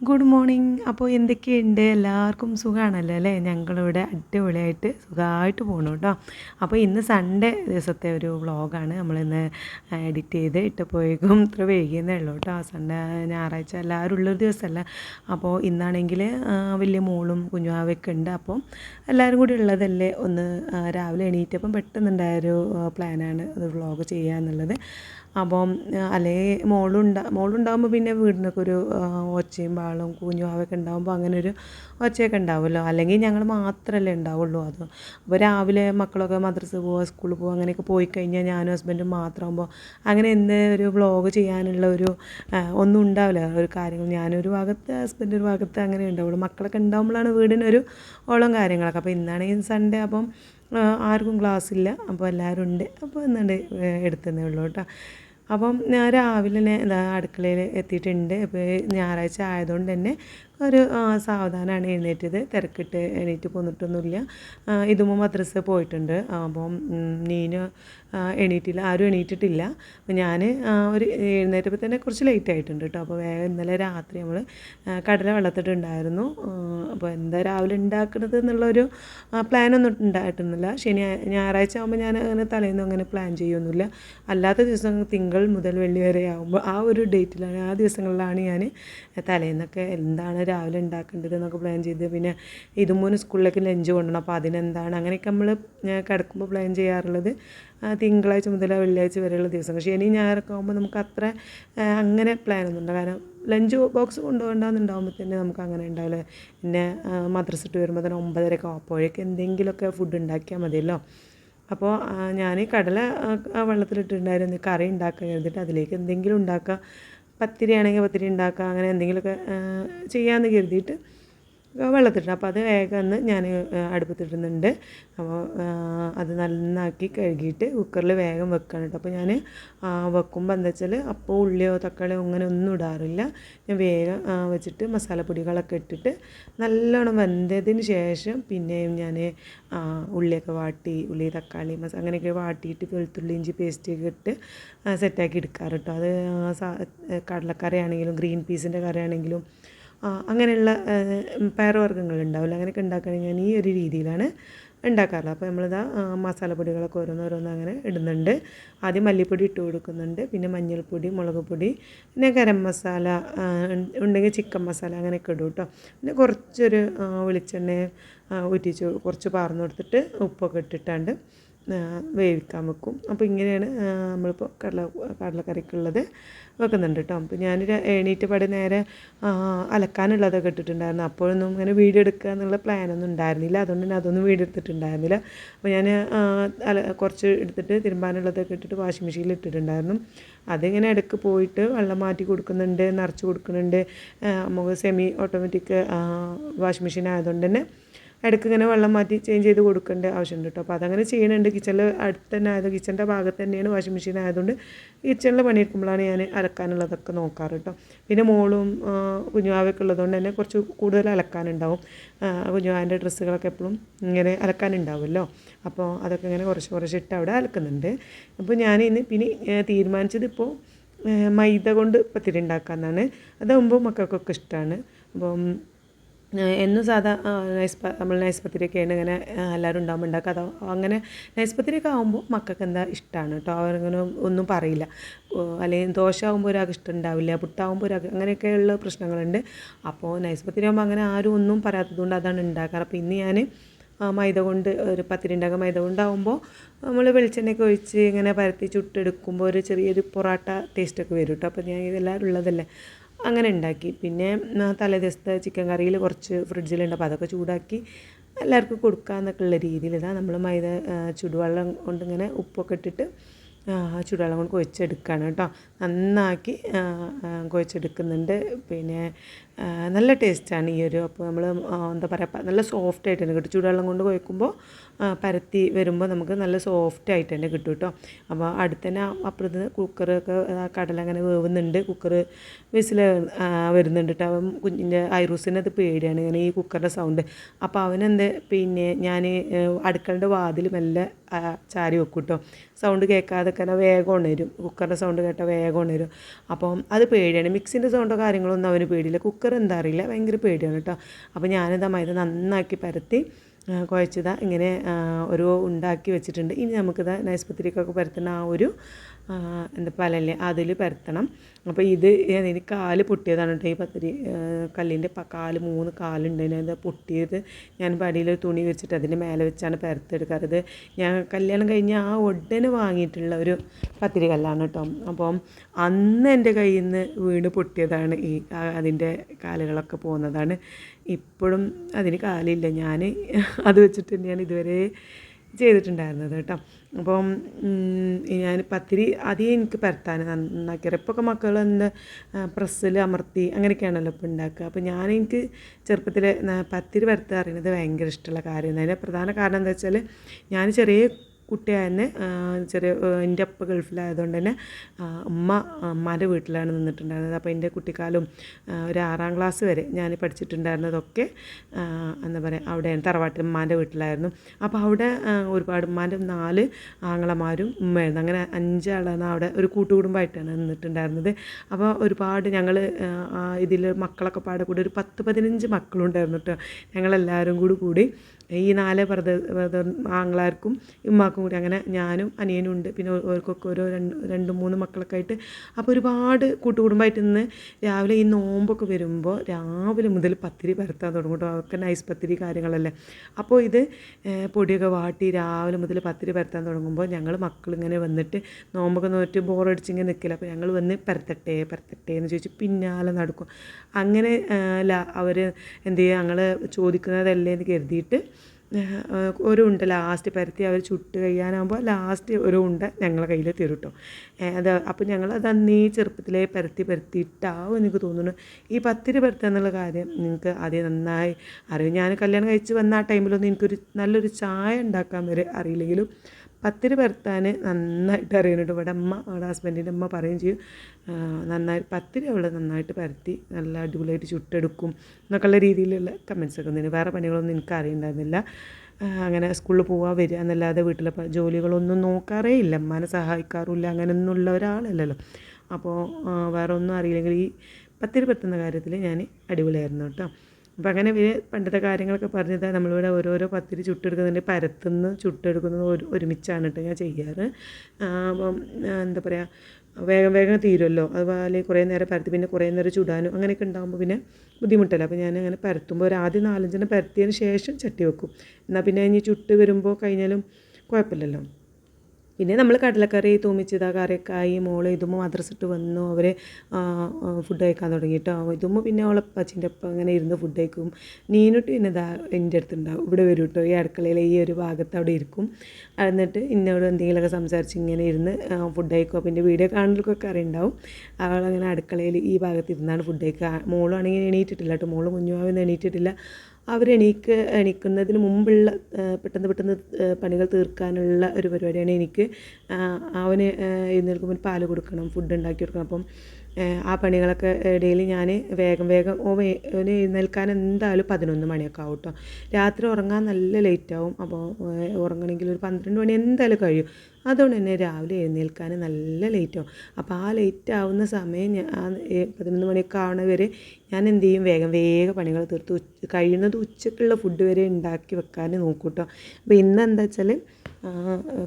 Good morning അപ്പോൾ എന്തൊക്കെയുണ്ട്? എല്ലാവർക്കും സുഖമാണല്ലോ അല്ലേ? ഞങ്ങളിവിടെ അടിപൊളിയായിട്ട് സുഖമായിട്ട് പോകണു കേട്ടോ അപ്പോൾ ഇന്ന് സൺഡേ ദിവസത്തെ ഒരു വ്ളോഗാണ്. നമ്മളിന്ന് എഡിറ്റ് ചെയ്ത് ഇട്ടപ്പോഴേക്കും ഇത്ര വൈകിയെന്നേ ഉള്ളൂ കേട്ടോ സൺഡേ ഞായറാഴ്ച എല്ലാവരും ഉള്ളൊരു ദിവസമല്ല അപ്പോൾ ഇന്നാണെങ്കിൽ വലിയ മോളും കുഞ്ഞുവാവൊക്കെ ഉണ്ട്. അപ്പോൾ എല്ലാവരും കൂടി ഉള്ളതല്ലേ? ഒന്ന് രാവിലെ എണീറ്റപ്പം പെട്ടെന്നുണ്ടായൊരു പ്ലാനാണ് അത് വ്ളോഗ് ചെയ്യുക എന്നുള്ളത് അപ്പം അല്ലേ മോളുണ്ടാ മോളുണ്ടാകുമ്പോൾ പിന്നെ വീടിനൊക്കെ ഒരു ഒച്ചയും ബാളും കുഞ്ഞുവാവൊക്കെ ഉണ്ടാകുമ്പോൾ അങ്ങനെ ഒരു ഒച്ചയൊക്കെ ഉണ്ടാവുമല്ലോ. അല്ലെങ്കിൽ ഞങ്ങൾ മാത്രമല്ലേ ഉണ്ടാവുള്ളൂ അത്. അപ്പോൾ രാവിലെ മക്കളൊക്കെ മദ്രസ പോവുക സ്കൂളിൽ പോവുക അങ്ങനെയൊക്കെ പോയി കഴിഞ്ഞാൽ ഞാനും ഹസ്ബൻഡും മാത്രമാകുമ്പോൾ അങ്ങനെ എന്ത് ഒരു വ്ളോഗ് ചെയ്യാനുള്ള ഒരു ഒന്നും ഉണ്ടാവില്ല. ഒരു കാര്യങ്ങൾ ഞാനൊരു ഭാഗത്ത് ഹസ്ബൻഡ് ഒരു ഭാഗത്ത് അങ്ങനെ ഉണ്ടാവുള്ളൂ. മക്കളൊക്കെ ഉണ്ടാകുമ്പോഴാണ് വീടിനൊരു ഓളം കാര്യങ്ങളൊക്കെ. അപ്പോൾ ഇന്നാണെങ്കിൽ സൺഡേ അപ്പം ആർക്കും ക്ലാസ് ഇല്ല അപ്പോൾ എല്ലാവരും ഉണ്ട്. അപ്പോൾ എന്നുണ്ട് എടുത്തതേ ഉള്ളൂ കേട്ടോ. അപ്പം ഞാൻ രാവിലെ തന്നെ ഇതാ അടുക്കളയിൽ എത്തിയിട്ടുണ്ട്. ഇപ്പോൾ ഞായറാഴ്ച ആയതുകൊണ്ട് തന്നെ ഒരു സാവധാനമാണ് എഴുന്നേറ്റത്. തിരക്കിട്ട് എണീറ്റ് പോന്നിട്ടൊന്നുമില്ല ഇതുമ്പ മദ്രസ പോയിട്ടുണ്ട്. അപ്പം നീന് എണീറ്റില്ല. ആരും എണീറ്റിട്ടില്ല. അപ്പം ഞാൻ ഒരു എഴുന്നേറ്റപ്പോൾ തന്നെ കുറച്ച് ലേറ്റ് ആയിട്ടുണ്ട് കേട്ടോ. അപ്പോൾ വേഗം ഇന്നലെ രാത്രി നമ്മൾ കടല വെള്ളത്തിട്ടുണ്ടായിരുന്നു. അപ്പോൾ എന്താ രാവിലെ ഉണ്ടാക്കുന്നത് എന്നുള്ളൊരു പ്ലാനൊന്നും ഉണ്ടായിട്ടൊന്നുമില്ല. ശനി ഞായറാഴ്ച ആകുമ്പോൾ ഞാൻ അങ്ങനെ തലേന്നും അങ്ങനെ പ്ലാൻ ചെയ്യൊന്നുമില്ല. അല്ലാത്ത ദിവസം തിങ്കൾ മുതൽ വെള്ളി വരെ ആകുമ്പോൾ ആ ഒരു ഡേറ്റിലാണ് ആ ദിവസങ്ങളിലാണ് ഞാൻ തലേന്നൊക്കെ എന്താണ് രാവിലെ ഉണ്ടാക്കേണ്ടത് എന്നൊക്കെ പ്ലാൻ ചെയ്ത്. പിന്നെ ഇതും മൂന്ന് സ്കൂളിലേക്ക് ലഞ്ച് കൊണ്ടുപോകണം അപ്പോൾ അതിനെന്താണ്? അങ്ങനെയൊക്കെ നമ്മൾ കിടക്കുമ്പോൾ പ്ലാൻ ചെയ്യാറുള്ളത് തിങ്കളാഴ്ച മുതൽ വെള്ളിയാഴ്ച വരെയുള്ള ദിവസങ്ങൾ. ശനി ഞായറൊക്കെ ആകുമ്പോൾ നമുക്ക് അത്ര അങ്ങനെ പ്ലാനൊന്നും ഉണ്ടാകും കാരണം ലഞ്ച് ബോക്സ് കൊണ്ടുപോകണ്ടെന്നുണ്ടാകുമ്പോൾ തന്നെ നമുക്ക് അങ്ങനെ ഉണ്ടാവില്ല. പിന്നെ മദ്രസിട്ട് വരുമ്പോൾ തന്നെ ഒമ്പതരയൊക്കെ ആവും. അപ്പോഴേക്ക് എന്തെങ്കിലുമൊക്കെ ഫുഡ് ഉണ്ടാക്കിയാൽ മതിയല്ലോ. അപ്പോൾ ഞാൻ കടല വെള്ളത്തിലിട്ടുണ്ടായിരുന്നു കറി ഉണ്ടാക്കാൻ കരുതിയിട്ട് അതിലേക്ക് എന്തെങ്കിലും ഉണ്ടാക്കുക പത്തിരി ആണെങ്കിൽ പത്തിരി ഉണ്ടാക്കുക അങ്ങനെ എന്തെങ്കിലുമൊക്കെ ചെയ്യാമെന്ന് കരുതിയിട്ട് വെള്ളത്തിട്ടുണ്ട് അപ്പോൾ അത് വേഗം ഒന്ന് ഞാൻ അടുപ്പത്തിടുന്നുണ്ട് അപ്പോൾ അത് നന്നാക്കി കഴുകിയിട്ട് കുക്കറിൽ വേഗം വെക്കണം കേട്ടോ. അപ്പോൾ ഞാൻ വെക്കുമ്പോൾ എന്താ വെച്ചാൽ അപ്പോൾ ഉള്ളിയോ തക്കാളിയോ അങ്ങനെ ഒന്നും ഇടാറില്ല. ഞാൻ വേഗം വെച്ചിട്ട് മസാലപ്പൊടികളൊക്കെ ഇട്ടിട്ട് നല്ലോണം വെന്തതിന് ശേഷം പിന്നെയും ഞാൻ ഉള്ളിയൊക്കെ വാട്ടി ഉള്ളി തക്കാളി മസ അങ്ങനെയൊക്കെ വാട്ടിയിട്ട് വെളുത്തുള്ളി ഇഞ്ചി പേസ്റ്റൊക്കെ ഇട്ട് സെറ്റാക്കി എടുക്കാറ് കേട്ടോ. അത് കടലക്കറി ആണെങ്കിലും ഗ്രീൻ പീസിന്റെ കറി ആണെങ്കിലും ആ, അങ്ങനെയുള്ള പയറുവർഗങ്ങൾ ഉണ്ടാവില്ല അങ്ങനെയൊക്കെ ഉണ്ടാക്കുകയാണെങ്കിൽ ഞാൻ ഈ ഒരു രീതിയിലാണ് ഉണ്ടാക്കാറുള്ളത്. അപ്പോൾ നമ്മളിതാ മസാലപ്പൊടികളൊക്കെ ഓരോന്നോരോന്ന് അങ്ങനെ ഇടുന്നുണ്ട്. ആദ്യം മല്ലിപ്പൊടി ഇട്ട് കൊടുക്കുന്നുണ്ട്. പിന്നെ മഞ്ഞൾപ്പൊടി മുളക് പൊടി പിന്നെ ഗരം മസാല ഉണ്ടെങ്കിൽ ചിക്കൻ മസാല അങ്ങനെയൊക്കെ ഇടും കേട്ടോ പിന്നെ കുറച്ചൊരു വെളിച്ചെണ്ണ ഊറ്റിച്ച് കുറച്ച് പാർന്ന് കൊടുത്തിട്ട് ഉപ്പൊക്കെ ഇട്ടിട്ടാണ്ട് വേവിക്കാൻ വെക്കും. അപ്പോൾ ഇങ്ങനെയാണ് നമ്മളിപ്പോൾ കടല കടലക്കറിക്കുള്ളത് വെക്കുന്നുണ്ട് കേട്ടോ അപ്പോൾ ഞാനൊരു എണീറ്റ് പടി നേരെ അലക്കാനുള്ളതൊക്കെ ഇട്ടിട്ടുണ്ടായിരുന്നു. അപ്പോഴൊന്നും ഇങ്ങനെ വീഡിയോ എടുക്കുക എന്നുള്ള പ്ലാനൊന്നും ഉണ്ടായിരുന്നില്ല. അതുകൊണ്ട് തന്നെ അതൊന്നും വീഡിയോ എടുത്തിട്ടുണ്ടായിരുന്നില്ല. അപ്പോൾ ഞാൻ അല കുറച്ച് എടുത്തിട്ട് തിരുമ്പാനുള്ളതൊക്കെ ഇട്ടിട്ട് വാഷിംഗ് മെഷീനിൽ ഇട്ടിട്ടുണ്ടായിരുന്നു. അതിങ്ങനെ ഇടയ്ക്ക് പോയിട്ട് വെള്ളം മാറ്റി കൊടുക്കുന്നുണ്ട് നിറച്ച് കൊടുക്കുന്നുണ്ട്. നമുക്ക് സെമി ഓട്ടോമാറ്റിക് വാഷിംഗ് മെഷീൻ ആയതുകൊണ്ട് തന്നെ ഇടയ്ക്ക് ഇങ്ങനെ വെള്ളം മാറ്റി ചേഞ്ച് ചെയ്ത് കൊടുക്കേണ്ട ആവശ്യമുണ്ട് കേട്ടോ അപ്പോൾ അതങ്ങനെ ചെയ്യണുണ്ട്. കിച്ചണിൽ അടുത്ത് തന്നെ ആയത് കിച്ചന്റെ ഭാഗത്ത് തന്നെയാണ് വാഷിംഗ് മെഷീൻ ആയതുകൊണ്ട് കിച്ചണിൽ പണിയെടുക്കുമ്പോഴാണ് ഞാൻ അലക്കാനുള്ളതൊക്കെ നോക്കാറ് കേട്ടോ പിന്നെ മോളും കുഞ്ഞുവാവൊക്കെ ഉള്ളതുകൊണ്ട് തന്നെ കുറച്ച് കൂടുതൽ അലക്കാനുണ്ടാവും. കുഞ്ഞുവാവിന്റെ ഡ്രസ്സുകളൊക്കെ എപ്പോഴും ഇങ്ങനെ അലക്കാനുണ്ടാവുമല്ലോ. അപ്പോൾ അതൊക്കെ ഇങ്ങനെ കുറച്ച് കുറച്ച് ഇട്ട് അവിടെ അലക്കുന്നുണ്ട്. അപ്പോൾ ഞാൻ ഇന്ന് പിന്നെ തീരുമാനിച്ചത് ഇപ്പോൾ മൈദ കൊണ്ട് പത്തിരി ഉണ്ടാക്കാമെന്നാണ് അതാകുമ്പോൾ മക്കൾക്കൊക്കെ ഇഷ്ടമാണ് അപ്പം എന്നും സാധാ നൈസ് നമ്മൾ നൈസ് പത്തിരിയൊക്കെയാണ് ഇങ്ങനെ എല്ലാവരും ഉണ്ടാകുമ്പോൾ ഉണ്ടാക്കുക. അതോ അങ്ങനെ നൈസ് പത്തിരിയൊക്കെ ആകുമ്പോൾ മക്കൾക്ക് എന്താ ഇഷ്ടമാണ് കേട്ടോ? അവരങ്ങനെ ഒന്നും പറയില്ല. അല്ലെങ്കിൽ ദോശ ആകുമ്പോൾ ഒരാൾക്ക് ഇഷ്ടം ഉണ്ടാവില്ല പുട്ടാകുമ്പോൾ ഒരാൾക്ക് അങ്ങനെയൊക്കെയുള്ള പ്രശ്നങ്ങളുണ്ട്. അപ്പോൾ നൈസ് പത്തിരി ആകുമ്പോൾ അങ്ങനെ ആരും ഒന്നും പറയാത്തതുകൊണ്ട് അതാണ് ഉണ്ടാക്കാറ്. അപ്പോൾ ഇന്ന് ഞാൻ മൈദ കൊണ്ട് ഒരു പത്തിരി ഉണ്ടാക്കുക മൈദ കൊണ്ടാകുമ്പോൾ നമ്മൾ വെളിച്ചെണ്ണയൊക്കെ ഒഴിച്ച് ഇങ്ങനെ പരത്തി ചുട്ടെടുക്കുമ്പോൾ ഒരു ചെറിയൊരു പൊറാട്ട ടേസ്റ്റൊക്കെ വരും കേട്ടോ. അപ്പോൾ ഞാൻ ഇതെല്ലാവരും ഉള്ളതല്ലേ. അങ്ങനെ ഉണ്ടാക്കി. പിന്നെ തലേദിവസത്തെ തലേ ദിവസത്തെ ചിക്കൻ കറിയിൽ കുറച്ച് ഫ്രിഡ്ജിലുണ്ട് അപ്പോൾ അതൊക്കെ ചൂടാക്കി എല്ലാവർക്കും കൊടുക്കാമെന്നൊക്കെ ഉള്ള രീതിയിൽ ഇതാ നമ്മൾ മൈദ ചുടുവെള്ളം കൊണ്ട് ഇങ്ങനെ ഉപ്പൊക്കെ ഇട്ടിട്ട് ചുടുവെള്ളം കൊണ്ട് കുഴച്ചെടുക്കുകയാണ് കേട്ടോ. നന്നാക്കി കുഴച്ചെടുക്കുന്നുണ്ട്. പിന്നെ നല്ല ടേസ്റ്റാണ് ഈ ഒരു. അപ്പോൾ നമ്മൾ എന്താ പറയുക നല്ല സോഫ്റ്റ് ആയിട്ട് തന്നെ കിട്ടും. ചൂടുവെള്ളം കൊണ്ട് കുഴക്കുമ്പോൾ പരത്തി വരുമ്പോൾ നമുക്ക് നല്ല സോഫ്റ്റ് ആയിട്ട് തന്നെ കിട്ടും കേട്ടോ. അപ്പോൾ അടുത്തന്നെ അപ്പുറത്ത് കുക്കറൊക്കെ കടല അങ്ങനെ വേവുന്നുണ്ട്. കുക്കർ വിസിൽ വരുന്നുണ്ട് കേട്ടോ. അവൻ കുഞ്ഞിന്റെ ഐറൂസിന് അത് പേടിയാണ് ഇങ്ങനെ ഈ കുക്കറിന്റെ സൗണ്ട് അപ്പോൾ അവനെന്ത് പിന്നെ ഞാൻ അടുക്കളന്റെ വാതിൽ മെല്ലെ ചാരി വെക്കും കേട്ടോ. സൗണ്ട് കേൾക്കാതെ തന്നെ വേഗം ഉണരും കുക്കറിന്റെ സൗണ്ട് കേട്ടാൽ വേഗം ഉണരും അപ്പം അത് പേടിയാണ്. മിക്സിന്റെ സൗണ്ടോ കാര്യങ്ങളൊന്നും അവന് പേടിയില്ല. കുക്കർ എന്താ അറിയില്ല ഭയങ്കര പേടിയാണ് കേട്ടോ അപ്പോൾ ഞാനിതാ മൈദ നന്നാക്കി പരത്തി കുഴച്ചതാ ഇങ്ങനെ ഒരു ഉണ്ടാക്കി വെച്ചിട്ടുണ്ട്. ഇനി നമുക്കിത് നൈസ് പത്തിരിക്കൊക്കെ പരത്തുന്ന ആ ഒരു എന്താ പലല്ലേ? അതിൽ പരത്തണം. അപ്പോൾ ഇത് ഇതിന് കാൽ പൊട്ടിയതാണ് കേട്ടോ ഈ പത്തിരി. കല്ലിന്റെ കാൽ മൂന്ന് കാലുണ്ട്. അത് പൊട്ടിയത് ഞാൻ പടിയിൽ തുണി വെച്ചിട്ട് അതിന്റെ മേലെ വെച്ചാണ് പരത്തെടുക്കാറ് ഞാൻ കല്യാണം കഴിഞ്ഞ് ആ ഉടനെ വാങ്ങിയിട്ടുള്ള ഒരു പത്തിരി കല്ലാണ് കേട്ടോ. അപ്പം അന്ന് എന്റെ കയ്യിൽ നിന്ന് വീണ് പൊട്ടിയതാണ് ഈ അതിന്റെ കാലുകളൊക്കെ പോകുന്നതാണ് ഇപ്പോഴും അതിന് കാലില്ല. ഞാൻ അത് വെച്ചിട്ട് തന്നെയാണ് ഇതുവരെ ചെയ്തിട്ടുണ്ടായിരുന്നത് കേട്ടോ. അപ്പം ഞാൻ പത്തിരി അധികം എനിക്ക് പരത്താൻ നന്നാക്കിയത്. ഇപ്പൊക്കെ മക്കൾ എന്താ പ്രസ്സിൽ അമർത്തി അങ്ങനെയൊക്കെയാണല്ലോ ഇപ്പോൾ ഉണ്ടാക്കുക. അപ്പോൾ ഞാൻ എനിക്ക് ചെറുപ്പത്തിൽ പത്തിരി പരത്തുക അറിയുന്നത് ഭയങ്കര ഇഷ്ടമുള്ള കാര്യമാണ്. അതിന്റെ പ്രധാന കാരണം എന്താ വെച്ചാൽ ഞാൻ ചെറിയ കുട്ടിയായന്നെ ചെറിയ എന്റെ അപ്പ ഗൾഫിലായതുകൊണ്ട് തന്നെ അമ്മ അമ്മാന്റെ വീട്ടിലാണ് നിന്നിട്ടുണ്ടായിരുന്നത്. അപ്പോൾ എന്റെ കുട്ടിക്കാലം ഒരു ആറാം ക്ലാസ് വരെ ഞാൻ പഠിച്ചിട്ടുണ്ടായിരുന്നതൊക്കെ എന്താ പറയുക അവിടെ തറവാട്ടിൽ ഉമ്മാന്റെ വീട്ടിലായിരുന്നു. അപ്പോൾ അവിടെ ഒരുപാട് ഉമ്മാന്റെ നാല് ആങ്ങളമാരും ഉമ്മയായിരുന്നു. അങ്ങനെ അഞ്ചാളാണ് അവിടെ ഒരു കൂട്ടുകുടുംബമായിട്ടാണ് നിന്നിട്ടുണ്ടായിരുന്നത്. അപ്പോൾ ഒരുപാട് ഞങ്ങൾ ഇതിൽ മക്കളൊക്കെ പാടെ കൂടി ഒരു പത്ത് പതിനഞ്ച് മക്കളുണ്ടായിരുന്നു കേട്ടോ ഞങ്ങളെല്ലാവരും കൂടി കൂടി ഈ നാല് ബ്രദർ ബ്രദർ ആങ്ങളാർക്കും ഉമ്മാക്കും കൂടി അങ്ങനെ ഞാനും അനിയനും ഉണ്ട്. പിന്നെ ഓർക്കൊക്കെ ഓരോ രണ്ട് രണ്ട് മൂന്ന് മക്കളൊക്കെ ആയിട്ട് അപ്പോൾ ഒരുപാട് കൂട്ടുകുടുംബമായിട്ട് നിന്ന് രാവിലെ ഈ നോമ്പൊക്കെ വരുമ്പോൾ രാവിലെ മുതൽ പത്തിരി പരത്താൻ തുടങ്ങും കേട്ടോ നൈസ് പത്തിരി കാര്യങ്ങളല്ലേ. അപ്പോൾ ഇത് പൊടിയൊക്കെ വാട്ടി രാവിലെ മുതൽ പത്തിരി പരത്താൻ തുടങ്ങുമ്പോൾ ഞങ്ങൾ മക്കളിങ്ങനെ വന്നിട്ട് നോമ്പൊക്കെ നോറ്റ് ബോറടിച്ചിങ്ങനെ നിൽക്കില്ല അപ്പോൾ ഞങ്ങൾ വന്ന് പരത്തട്ടെ പരത്തട്ടെ എന്ന് ചോദിച്ച് പിന്നാലെ നടക്കും. അങ്ങനെ അവർ എന്ത് ചെയ്യുക ഞങ്ങൾ ചോദിക്കുന്നതല്ലേ എന്ന് കരുതിയിട്ട് ഒരു ഉണ്ട ലാസ്റ്റ് പരത്തി അവർ ചുട്ട് കഴിയാനാകുമ്പോൾ ലാസ്റ്റ് ഒരു ഉണ്ട ഞങ്ങളെ കയ്യിൽ തരും അത് അപ്പോൾ ഞങ്ങൾ അത് അന്നേ ചെറുപ്പത്തിലേ പരത്തി പരത്തി ഇട്ടാവും എനിക്ക് തോന്നുന്നു. ഈ പത്തിരി പരത്തുക എന്നുള്ള കാര്യം നിങ്ങൾക്ക് ആദ്യം നന്നായി അറിയും. ഞാൻ കല്യാണം കഴിച്ച് വന്ന ആ ടൈമിലൊന്നും എനിക്കൊരു നല്ലൊരു ചായ ഉണ്ടാക്കാൻ വരെ അറിയില്ലെങ്കിലും പത്തിരി പരത്താൻ നന്നായിട്ട് അറിയണുണ്ട് ഇവിടെ അമ്മ അവിടെ ഹസ്ബൻഡിന്റെ അമ്മ പറയുകയും ചെയ്യും. നന്നായി പത്തിരി അവൾ നന്നായിട്ട് പരത്തി നല്ല അടിപൊളിയായിട്ട് ചുട്ടെടുക്കും എന്നൊക്കെയുള്ള രീതിയിലുള്ള കമൻസ് ഒക്കെ വന്നിരുന്നു വേറെ പണികളൊന്നും എനിക്ക് അറിയുണ്ടായിരുന്നില്ല അങ്ങനെ സ്കൂളിൽ പോവാ വരിക എന്നല്ലാതെ വീട്ടിലെ ജോലികളൊന്നും നോക്കാറേ ഇല്ല. അമ്മാനെ സഹായിക്കാറുമില്ല അങ്ങനെ ഉള്ള ഒരാളല്ലല്ലോ. അപ്പോൾ വേറെ ഒന്നും അറിയില്ലെങ്കിൽ ഈ പത്തിരി പരത്തുന്ന കാര്യത്തിൽ ഞാൻ അടിപൊളിയായിരുന്നു കേട്ടോ. അപ്പം അങ്ങനെ ഇവർ പണ്ടത്തെ കാര്യങ്ങളൊക്കെ പറഞ്ഞത് നമ്മളിവിടെ ഓരോരോ പത്തിരി ചുട്ടെടുക്കുന്നുണ്ട് പരത്തുനിന്ന് ചുട്ടെടുക്കുന്നത് ഒരു ഒരുമിച്ചാണ് കേട്ടോ ഞാൻ ചെയ്യാറ്. അപ്പം എന്താ പറയുക വേഗം വേഗം തീരുമല്ലോ അതുപോലെ കുറേ നേരം പരത്തി പിന്നെ കുറേ നേരം ചുടാനും അങ്ങനെയൊക്കെ ഉണ്ടാകുമ്പോൾ പിന്നെ ബുദ്ധിമുട്ടല്ല. അപ്പോൾ ഞാൻ അങ്ങനെ പരത്തുമ്പോൾ ഒരു ആദ്യം നാലഞ്ചെണ്ണം പരത്തിയതിന് ശേഷം ചട്ടി വെക്കും. എന്നാൽ പിന്നെ ഇനി ചുട്ട് വരുമ്പോൾ കഴിഞ്ഞാലും കുഴപ്പമില്ലല്ലോ. പിന്നെ നമ്മൾ കടലക്കറി തൂമിച്ചതാ കറിയൊക്കെ ആയി മോൾ ഇതുമ്പോൾ മദ്രസിട്ട് വന്നു അവർ ഫുഡ് കഴിക്കാൻ തുടങ്ങി കേട്ടോ ഇതുമ്പോൾ പിന്നെ അവളെ പച്ചിന്റെ ഒപ്പം അങ്ങനെ ഇരുന്ന് ഫുഡ് കഴിക്കും. നീനുട്ട് പിന്നെ ഇതാ എന്റെ അടുത്തുണ്ടാവും. ഇവിടെ വരും കേട്ടോ ഈ അടുക്കളയിലെ ഈ ഒരു ഭാഗത്ത് അവിടെ ഇരിക്കും. എന്നിട്ട് ഇന്നോട് എന്തെങ്കിലുമൊക്കെ സംസാരിച്ച് ഇങ്ങനെ ഇരുന്ന് ഫുഡ് കഴിക്കും. പിന്നെ വീഡിയോ കാണലൊക്കെ അറിയുണ്ടാവും. അവളങ്ങനെ അടുക്കളയിൽ ഈ ഭാഗത്ത് ഇരുന്നാണ് ഫുഡ് കഴിക്കുക. മോളാണെങ്കിൽ എണീറ്റിട്ടില്ല കേട്ടോ. മോൾ കുഞ്ഞുമാവിന്ന് എണീറ്റിട്ടില്ല. അവരെണീക്ക് എണീക്കുന്നതിന് മുമ്പുള്ള പെട്ടെന്ന് പെട്ടെന്ന് പണികൾ തീർക്കാനുള്ള ഒരു പരിപാടിയാണ് എനിക്ക് അവന് എഴുന്നേൽക്കുമ്പോൾ പാൽ കൊടുക്കണം ഫുഡ് ഉണ്ടാക്കി കൊടുക്കണം. അപ്പം ആ, പണികളൊക്കെ ഇടയിൽ ഞാൻ വേഗം വേഗം ഓ വേ- എഴുന്നേൽക്കാൻ എന്തായാലും പതിനൊന്ന് മണിയൊക്കെ ആവും കേട്ടോ രാത്രി ഉറങ്ങാൻ നല്ല ലേറ്റ് ആവും. അപ്പോൾ ഉറങ്ങണമെങ്കിൽ ഒരു പന്ത്രണ്ട് മണി എന്തായാലും കഴിയും. അതുകൊണ്ട് തന്നെ രാവിലെ എഴുന്നേൽക്കാൻ നല്ല ലേറ്റ് ആവും. അപ്പോൾ ആ ലേറ്റ് ആവുന്ന സമയം ഞാൻ പതിനൊന്ന് മണിയൊക്കെ ആവണ വരെ ഞാൻ എന്ത് ചെയ്യും? വേഗം വേഗം പണികൾ തീർത്ത്. ഉച്ച കഴിയുന്നത് ഉച്ചക്കുള്ള ഫുഡ് വരെ ഉണ്ടാക്കി വെക്കാൻ നോക്കും കേട്ടോ അപ്പോൾ ഇന്ന് എന്താ വെച്ചാൽ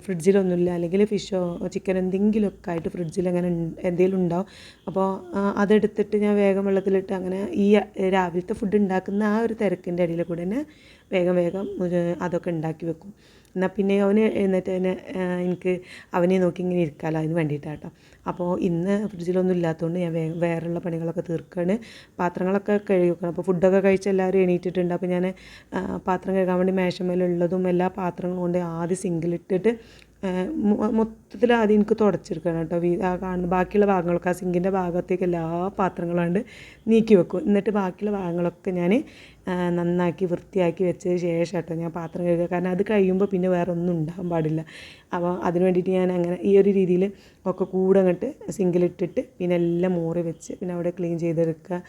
ഫ്രിഡ്ജിലൊന്നുമില്ല. അല്ലെങ്കിൽ ഫിഷോ ചിക്കൻ എന്തെങ്കിലുമൊക്കെ ആയിട്ട് ഫ്രിഡ്ജിൽ അങ്ങനെ എന്തെങ്കിലും ഉണ്ടാവും. അപ്പോൾ അതെടുത്തിട്ട് ഞാൻ വേഗം വെള്ളത്തിലിട്ട് അങ്ങനെ ഈ രാവിലത്തെ ഫുഡ് ഉണ്ടാക്കുന്ന ആ ഒരു തിരക്കിന്റെ ഇടയിൽ കൂടെ തന്നെ വേഗം വേഗം അതൊക്കെ ഉണ്ടാക്കി വെക്കും. എന്നാൽ പിന്നെ അവന് എന്നിട്ട് തന്നെ എനിക്ക് അവനെ നോക്കി ഇങ്ങനെ ഇരിക്കാമല്ലോ അതിന് വേണ്ടിയിട്ടാട്ടോ. അപ്പോൾ ഇന്ന് ഫ്രിഡ്ജിലൊന്നും ഇല്ലാത്തതുകൊണ്ട് ഞാൻ വേ വേറെയുള്ള പണികളൊക്കെ തീർക്കുകയാണ് പാത്രങ്ങളൊക്കെ കഴുകി വെക്കണം അപ്പോൾ ഫുഡൊക്കെ കഴിച്ച് എല്ലാവരും എണീറ്റിട്ടുണ്ട്. അപ്പോൾ ഞാൻ പാത്രം കഴുകാൻ വേണ്ടി മേശമേലുള്ളതും എല്ലാ പാത്രങ്ങളും കൊണ്ട് ആദ്യം സിങ്കിലിട്ടിട്ട് മൊത്തത്തിൽ ആദ്യം എനിക്ക് തുടച്ചെടുക്കണം കേട്ടോ. ആ കാണുന്ന ബാക്കിയുള്ള ഭാഗങ്ങളൊക്കെ ആ സിങ്കിന്റെ ഭാഗത്തേക്ക് എല്ലാ പാത്രങ്ങളും കൊണ്ട് നീക്കി വെക്കും. എന്നിട്ട് ബാക്കിയുള്ള ഭാഗങ്ങളൊക്കെ ഞാൻ നന്നാക്കി വൃത്തിയാക്കി വെച്ചതിന് ശേഷം കേട്ടോ ഞാൻ പാത്രം കഴുകുക. കാരണം അത് കഴിയുമ്പോൾ പിന്നെ വേറെ ഒന്നും ഉണ്ടാകാൻ പാടില്ല. അപ്പോൾ അതിന് വേണ്ടിയിട്ട് ഞാൻ അങ്ങനെ ഈ ഒരു രീതിയിൽ ഒക്കെ കൂടെ അങ്ങോട്ട് സിങ്കിലിട്ടിട്ട് പിന്നെ എല്ലാം മോറി വെച്ച് പിന്നെ അവിടെ ക്ലീൻ ചെയ്തെടുക്കുക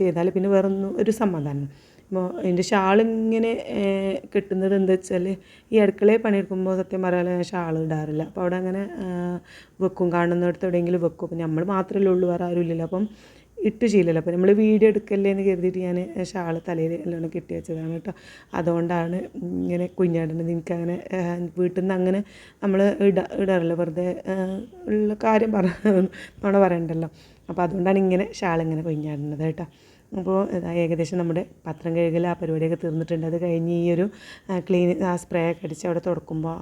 ചെയ്താൽ പിന്നെ വേറെ ഒന്നും ഒരു സമാധാനം. അപ്പോൾ എന്റെ ഷാൾ ഇങ്ങനെ കെട്ടുന്നത് എന്താ വെച്ചാൽ ഈ അടുക്കളയിൽ പണിയെടുക്കുമ്പോൾ സത്യം പറയാൻ ഞാൻ ഷാൾ ഇടാറില്ല. അപ്പോൾ അവിടെ അങ്ങനെ വെക്കും. കാണുന്നിടത്ത് എവിടെയെങ്കിലും വെക്കും. അപ്പം നമ്മൾ മാത്രമല്ലേ ഉള്ളൂ വേറെ ആരും ഇല്ലല്ലോ. അപ്പം ഇട്ട് ശീലമല്ല. അപ്പോൾ നമ്മൾ വീഡിയോ എടുക്കല്ലേ എന്ന് കരുതിയിട്ട് ഞാൻ ഷാൾ തലയിൽ എല്ലാം കെട്ടി വെച്ചതാണ് കേട്ടോ. അതുകൊണ്ടാണ് ഇങ്ങനെ കുഞ്ഞാടുന്നത് എനിക്കങ്ങനെ വീട്ടിൽ നിന്ന് അങ്ങനെ നമ്മൾ ഇട ഇടാറില്ല. വെറുതെ ഉള്ള കാര്യം പറ നമ്മൾ പറയണ്ടല്ലോ. അപ്പോൾ അതുകൊണ്ടാണ് ഇങ്ങനെ ഷാൾ ഇങ്ങനെ കുഞ്ഞാടുന്നത് കേട്ടോ. അപ്പോൾ ഏകദേശം നമ്മുടെ പത്രം കഴുകൽ ആ പരിപാടിയൊക്കെ തീർന്നിട്ടുണ്ട്. അത് കഴിഞ്ഞ് ഈ ഒരു ക്ലീൻ ആ സ്പ്രേ ഒക്കെ അടിച്ച് അവിടെ തുടക്കുമ്പോൾ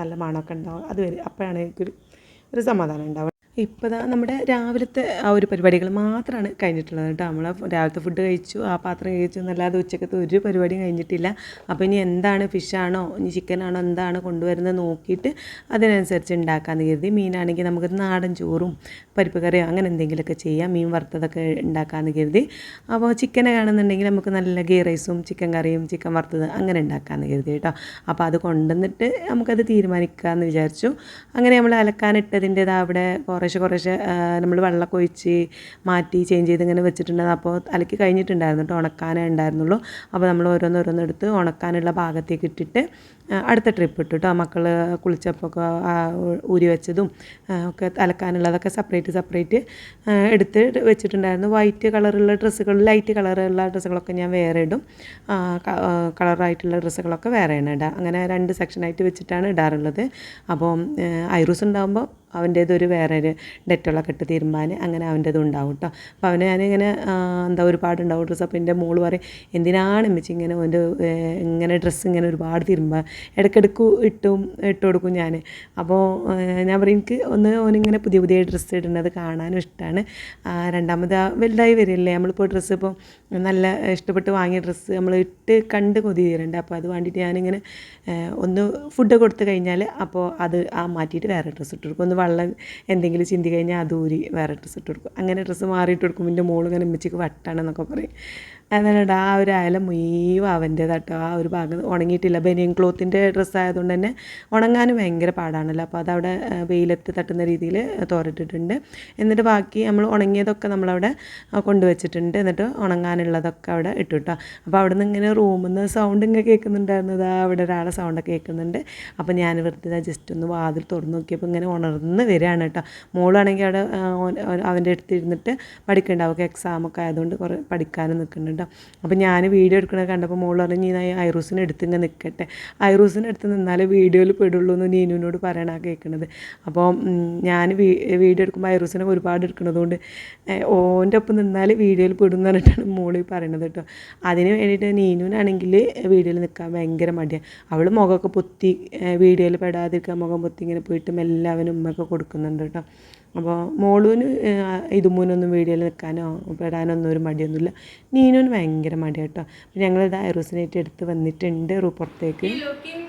നല്ല മണമൊക്കെ ഉണ്ടാവും. അത് വരെ അപ്പോഴാണ് എനിക്കൊരു ഒരു സമാധാനം ഉണ്ടാവുക. ഇപ്പോൾ നമ്മുടെ രാവിലത്തെ ആ ഒരു പരിപാടികൾ മാത്രമാണ് കഴിഞ്ഞിട്ടുള്ളത് കേട്ടോ. നമ്മൾ രാവിലത്തെ ഫുഡ് കഴിച്ചു ആ പാത്രം കഴിച്ചു എന്നല്ലാതെ ഉച്ചക്കത്തെ ഒരു പരിപാടിയും കഴിഞ്ഞിട്ടില്ല. അപ്പോൾ ഇനി എന്താണ് ഫിഷാണോ ഇനി ചിക്കനാണോ എന്താണ് കൊണ്ടുവരുന്നത് നോക്കിയിട്ട് അതിനനുസരിച്ച് ഉണ്ടാക്കാമെന്ന് കരുതി മീനാണെങ്കിൽ നമുക്ക് നാടൻ ചോറും പരിപ്പ് കറിയോ അങ്ങനെ എന്തെങ്കിലുമൊക്കെ ചെയ്യാം. മീൻ വറുത്തതൊക്കെ ഉണ്ടാക്കാമെന്ന് കരുതി. അപ്പോൾ ചിക്കനെ കാണുന്നുണ്ടെങ്കിൽ നമുക്ക് നല്ല ഗീ റൈസും ചിക്കൻ കറിയും ചിക്കൻ വറുത്തത് അങ്ങനെ ഉണ്ടാക്കാമെന്ന് കരുതി കേട്ടോ. അപ്പോൾ അത് കൊണ്ടുവന്നിട്ട് നമുക്കത് തീരുമാനിക്കാമെന്ന് വിചാരിച്ചു. അങ്ങനെ നമ്മൾ അലക്കാനിട്ടതിന്റെതാ അവിടെ കുറേശ്ശെ കുറേശ്ശെ നമ്മൾ വെള്ളമൊക്കെ ഒഴിച്ച് മാറ്റി ചേഞ്ച് ചെയ്ത് ഇങ്ങനെ വെച്ചിട്ടുണ്ടായിരുന്നു. അപ്പോൾ അലക്കി കഴിഞ്ഞിട്ടുണ്ടായിരുന്നു കേട്ടോ ഉണക്കാനേ ഉണ്ടായിരുന്നുള്ളൂ. അപ്പോൾ നമ്മൾ ഓരോന്നോരോന്ന് എടുത്ത് ഉണക്കാനുള്ള ഭാഗത്തേക്ക് ഇട്ടിട്ട് അടുത്ത ട്രിപ്പ് ഇട്ടു കേട്ടോ മക്കൾ കുളിച്ചപ്പോൾ ഊരി വെച്ചതും ഒക്കെ അലക്കാനുള്ളതൊക്കെ സെപ്പറേറ്റ് സെപ്പറേറ്റ് എടുത്ത് വെച്ചിട്ടുണ്ടായിരുന്നു. വൈറ്റ് കളറുള്ള ഡ്രസ്സുകൾ ലൈറ്റ് കളറുള്ള ഡ്രസ്സുകളൊക്കെ ഞാൻ വേറെ ഇടും. കളറായിട്ടുള്ള ഡ്രസ്സുകളൊക്കെ വേറെയാണ് ഇടുക അങ്ങനെ രണ്ട് സെക്ഷനായിട്ട് വെച്ചിട്ടാണ് ഇടാറുള്ളത്. അപ്പോൾ ഐറൂസ് ഉണ്ടാകുമ്പോൾ അവന്റേതൊരു വേറെ ഒരു ഡെറ്റോളൊക്കെ ഇട്ട് തിരുമ്പാൻ അങ്ങനെ അവന്റേതും ഉണ്ടാവും കേട്ടോ അപ്പോൾ അവനെ ഞാനിങ്ങനെ എന്താ ഒരുപാട് ഉണ്ടാവും ഡ്രസ്സ് അപ്പോൾ എന്റെ മോൾ പറയും എന്തിനാണ് അമ്മച്ചി ഇങ്ങനെ അവന്റെ ഇങ്ങനെ ഡ്രസ്സ് ഇങ്ങനെ ഒരുപാട് തീരുമ്പോൾ ഇടയ്ക്കിടക്കും ഇട്ടും ഇട്ട് കൊടുക്കും ഞാൻ അപ്പോൾ ഞാൻ പറയും എനിക്ക് ഒന്ന് ഓനിങ്ങനെ പുതിയ പുതിയ ഡ്രസ്സ് ഇടുന്നത് കാണാനും ഇഷ്ടമാണ് രണ്ടാമത് വലുതായി വരില്ലേ. നമ്മളിപ്പോൾ ഡ്രസ്സ് ഇപ്പോൾ നല്ല ഇഷ്ടപ്പെട്ട് വാങ്ങിയ ഡ്രസ്സ് നമ്മൾ ഇട്ട് കണ്ട് കൊതി തീരണ്ട. അപ്പോൾ അത് വേണ്ടിയിട്ട് ഞാനിങ്ങനെ ഒന്ന് ഫുഡ് കൊടുത്തു കഴിഞ്ഞാൽ അപ്പോൾ അത് ആ മാറ്റിയിട്ട് വേറെ ഡ്രസ്സ് ഇട്ട് കൊടുക്കും. ഒന്ന് വെള്ളം എന്തെങ്കിലും ചിന്തി കഴിഞ്ഞാൽ അത് ഊരി വേറെ ഡ്രസ്സ് ഇട്ട് കൊടുക്കും. അങ്ങനെ ഡ്രസ്സ് മാറിയിട്ട് കൊടുക്കും എന്റെ മോൾ ഇങ്ങനെ ഉമ്മച്ചിക്ക് വട്ടാണെന്നൊക്കെ പറയും. എന്നാലും ആ ഒരു അയല മുഴുവൻ അവന്റേതാട്ടോ. ആ ഒരു ഭാഗം ഉണങ്ങിയിട്ടില്ല. ബനിയൻ ക്ലോത്തിന്റെ ഡ്രസ്സ് ആയതുകൊണ്ട് തന്നെ ഉണങ്ങാനും ഭയങ്കര പാടാണല്ലോ. അപ്പോൾ അതവിടെ വെയിലത്ത് തട്ടുന്ന രീതിയിൽ തോരട്ടിട്ടുണ്ട്. എന്നിട്ട് ബാക്കി നമ്മൾ ഉണങ്ങിയതൊക്കെ നമ്മളവിടെ കൊണ്ടുവച്ചിട്ടുണ്ട്. എന്നിട്ട് ഉണങ്ങാനുള്ളതൊക്കെ അവിടെ ഇട്ടു കേട്ടോ അപ്പോൾ അവിടെ നിന്ന് ഇങ്ങനെ റൂമിൽ നിന്ന് സൗണ്ട് ഇങ്ങനെ കേൾക്കുന്നുണ്ടായിരുന്നത് അവിടെ ഒരാളെ സൗണ്ടൊക്കെ കേൾക്കുന്നുണ്ട്. അപ്പോൾ ഞാൻ വെറുതെ ജസ്റ്റ് ഒന്ന് വാതിൽ തുറന്ന് നോക്കിയപ്പോൾ ഇങ്ങനെ ഉണർന്ന് വരികയാണ് കേട്ടോ മോളാണെങ്കിൽ അവിടെ അവന്റെ അടുത്ത് ഇരുന്നിട്ട് പഠിക്കുന്നുണ്ട് അവൾക്ക് എക്സാമൊക്കെ ആയതുകൊണ്ട് കുറേ പഠിക്കാനും നിൽക്കുന്നുണ്ട്. അപ്പോൾ ഞാൻ വീഡിയോ എടുക്കണത് കണ്ടപ്പോൾ മോൾ പറഞ്ഞു നീ ഐറൂസിനെ അടുത്ത് ഇങ്ങനെ നിൽക്കട്ടെ ഐറൂസിനെ അടുത്ത് നിന്നാലേ വീഡിയോയിൽ പെടുള്ളൂ എന്ന് നീനുവിനോട് പറയണ കേൾക്കുന്നത് അപ്പോൾ ഞാൻ വീഡിയോ എടുക്കുമ്പോൾ ഐറൂസിനെ ഒരുപാട് എടുക്കുന്നതുകൊണ്ട് ഓന്റെ ഒപ്പം നിന്നാൽ വീഡിയോയിൽ പെടും എന്ന് പറഞ്ഞിട്ടാണ് മോളി പറയണത് കേട്ടോ. അതിന് വേണ്ടിയിട്ട് നീനുവിനാണെങ്കിൽ വീഡിയോയിൽ നിൽക്കാൻ ഭയങ്കര മടിയാണ് അവൾ മുഖമൊക്കെ പൊത്തി വീഡിയോയിൽ പെടാതിരിക്കാൻ മുഖം പൊത്തി ഇങ്ങനെ പോയിട്ട് എല്ലാവരും ഉമ്മയൊക്കെ കൊടുക്കുന്നുണ്ട് കേട്ടോ. അപ്പോൾ മോളുവിന് ഇതുമൂനൊന്നും വീഡിയോയിൽ നിൽക്കാനോ പെടാനോ ഒന്നും ഒരു മടിയൊന്നുമില്ല. നീനുവിന് ഭയങ്കര മടിയാട്ടോ ഞങ്ങൾ ഇത് ഐറോസിനേറ്റ് എടുത്ത് വന്നിട്ടുണ്ട് പുറത്തേക്ക്. ഒരു looking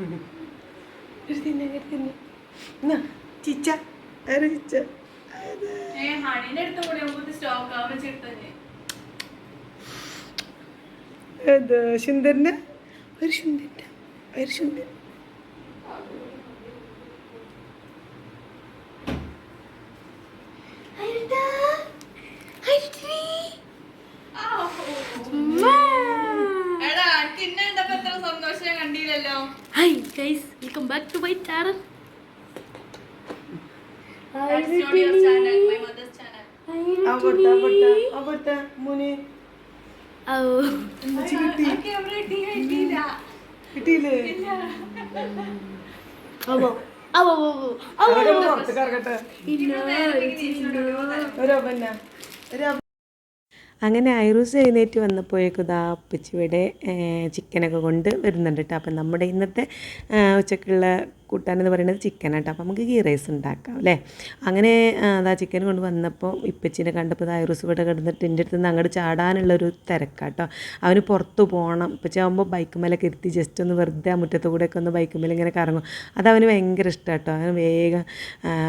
ഒരു ഒരു ചിച്ച ചിച്ച? ഏ ഹണിന്റെ ഒരു കൂടി ഒരു സ്റ്റോക്ക് ആവാൻ വെച്ചിട്ടേ ഇത് സുന്ദരന്റെ ഒരു സുന്ദരന്റെ ഒരു സുന്ദരൻ എടാ എനിക്ക് ഇന്നെ കണ്ടപ്പോ എത്ര സന്തോഷം ഞാൻ കണ്ടില്ലല്ലോ Hi guys, welcome back to my channel. That's not your channel, my mother's channel. അവിടുത്തെ അവിടുത്തെ അവിടുത്തെ മുനി Oh, എനിക്ക് എവിടെ ടീ കിട്ടിയില്ല കിട്ടിയില്ലേ abo, abo, abo, abo. പുറത്തേക്ക് ഇറങ്ങട്ടെ ഒരു അങ്ങനെ ഐറൂസ് എഴുന്നേറ്റ് വന്നപ്പോഴേക്കും ഇതാ അപ്പച്ചിയുടെ ചിക്കനൊക്കെ കൊണ്ട് വരുന്നുണ്ട് കേട്ടോ അപ്പം നമ്മുടെ ഇന്നത്തെ ഉച്ചക്കുള്ള കൂട്ടാൻ എന്ന് പറയുന്നത് ചിക്കൻ ആട്ടോ അപ്പോൾ നമുക്ക് ഗീ റൈസ് ഉണ്ടാക്കാം അല്ലേ? അങ്ങനെ അതാ ചിക്കൻ കൊണ്ട് വന്നപ്പോൾ ഇപ്പച്ചിനെ കണ്ടപ്പോൾ ഐറൂസ് ഇവിടെ കിടന്നിട്ട് എന്റെ അടുത്ത് നിന്ന് അങ്ങോട്ട് ചാടാനുള്ളൊരു തിരക്കാട്ടോ. അവന് പുറത്ത് പോകണം ഇപ്പച്ച ആകുമ്പോൾ ബൈക്ക് മേലൊക്കെ ഇരുത്തി ജസ്റ്റ് ഒന്ന് വെറുതെ ആ മുറ്റത്ത് കൂടെയൊക്കെ ഒന്ന് ബൈക്ക് മേലെ ഇങ്ങനെ കറങ്ങും. അത് അവന് ഭയങ്കര ഇഷ്ടം കേട്ടോ അവന് വേഗം